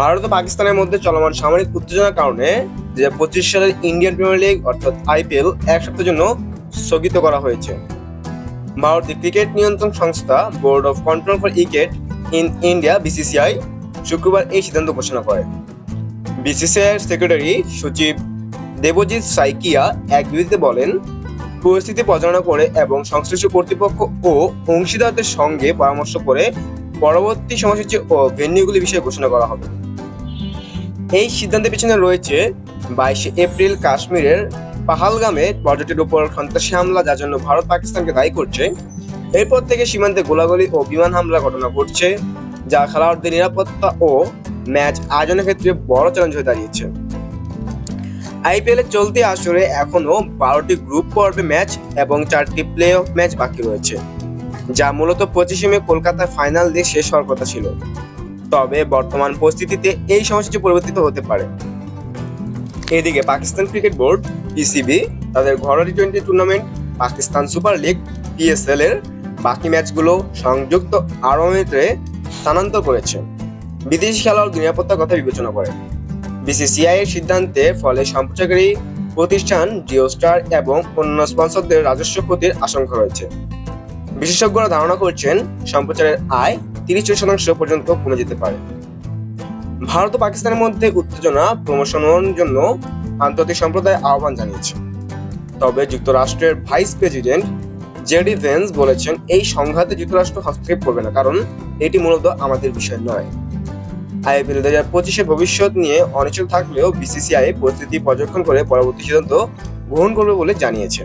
ভারত ও পাকিস্তানের মধ্যে চলমান সামরিক উত্তেজনার কারণে দু পঁচিশ সালের ইন্ডিয়ান প্রিমিয়ার লিগ, অর্থাৎ আইপিএল এক সপ্তাহের জন্য স্থগিত করা হয়েছে। ভারতের ক্রিকেট নিয়ন্ত্রণ সংস্থা board of control for cricket in India BCCI শুক্রবার এই সিদ্ধান্ত ঘোষণা করে। বিসিসিআই এর সেক্রেটারি সচিব দেবজিৎ সাইকিয়া এক বিবৃতিতে বলেন, পরিস্থিতি পর্যালোচনা করে এবং সংশ্লিষ্ট কর্তৃপক্ষ ও অংশীদারদের সঙ্গে পরামর্শ করে পরবর্তী সময়সূচি ও ভেন্যুগুলি বিষয়ে ঘোষণা করা হবে। এই সিদ্ধান্তের পিছনে রয়েছে বাইশে এপ্রিল কাশ্মীরের পাহালগামে পর্যটকের উপর সন্ত্রাসী হামলা, যার জন্য ভারত পাকিস্তানকে দায়ী করছে। এরপর থেকে সীমান্তে গোলাগুলি ও বিমান হামলা ঘটনা ঘটছে, যা খেলোয়াড়দের নিরাপত্তা ও ম্যাচ আয়োজনের ক্ষেত্রে বড় চ্যালেঞ্জ হয়ে দাঁড়িয়েছে। আইপিএল এর চলতি আসরে এখনও বারোটি গ্রুপ পর্বে ম্যাচ এবং চারটি প্লে অফ ম্যাচ বাকি রয়েছে, যা মূলত পঁচিশে মে কলকাতায় ফাইনাল দিয়ে শেষ হওয়ার কথা ছিল। তবে বর্তমান পরিস্থিতিতে এই সময়সূচি পরিবর্তিত হতে পারে। এদিকে পাকিস্তান ক্রিকেট বোর্ড, পিসিবি, তাদের ঘরোয়া T twenty tournament, Pakistan super league PSL এর বাকি ম্যাচগুলো সংযুক্ত আরব স্থানান্তর করেছে। বিদেশি খেলোয়াড় নিরাপত্তার কথা বিবেচনা করে। বিসিসিআই এর সিদ্ধান্তে ফলে সম্প্রচারকারী প্রতিষ্ঠান জিও স্টার এবং অন্য স্পন্সরদের রাজস্ব ক্ষতির আশঙ্কা রয়েছে। বিশেষজ্ঞরা ধারণা করছেন, সম্প্রচারের আয় তিরিশ শতাংশ পর্যন্ত কমে যেতে পারে। ভারত ও পাকিস্তানের মধ্যে উত্তেজনা প্রমোশনের জন্য আন্তর্জাতিক সম্প্রদায় আহ্বান জানিয়েছে। তবে যুক্তরাষ্ট্রের ভাইস প্রেসিডেন্ট জেডি ভেন্স বলেছেন, এই সংঘাতে যুক্তরাষ্ট্র হস্তক্ষেপ করবে না, কারণ এটি মূলত আমাদের বিষয় নয়। আইপিএল দু হাজার পঁচিশের ভবিষ্যৎ নিয়ে অনিশ্চিত থাকলেও বিসিসিআই পরিস্থিতি পর্যবেক্ষণ করে পরবর্তী সিদ্ধান্ত গ্রহণ করবে বলে জানিয়েছে।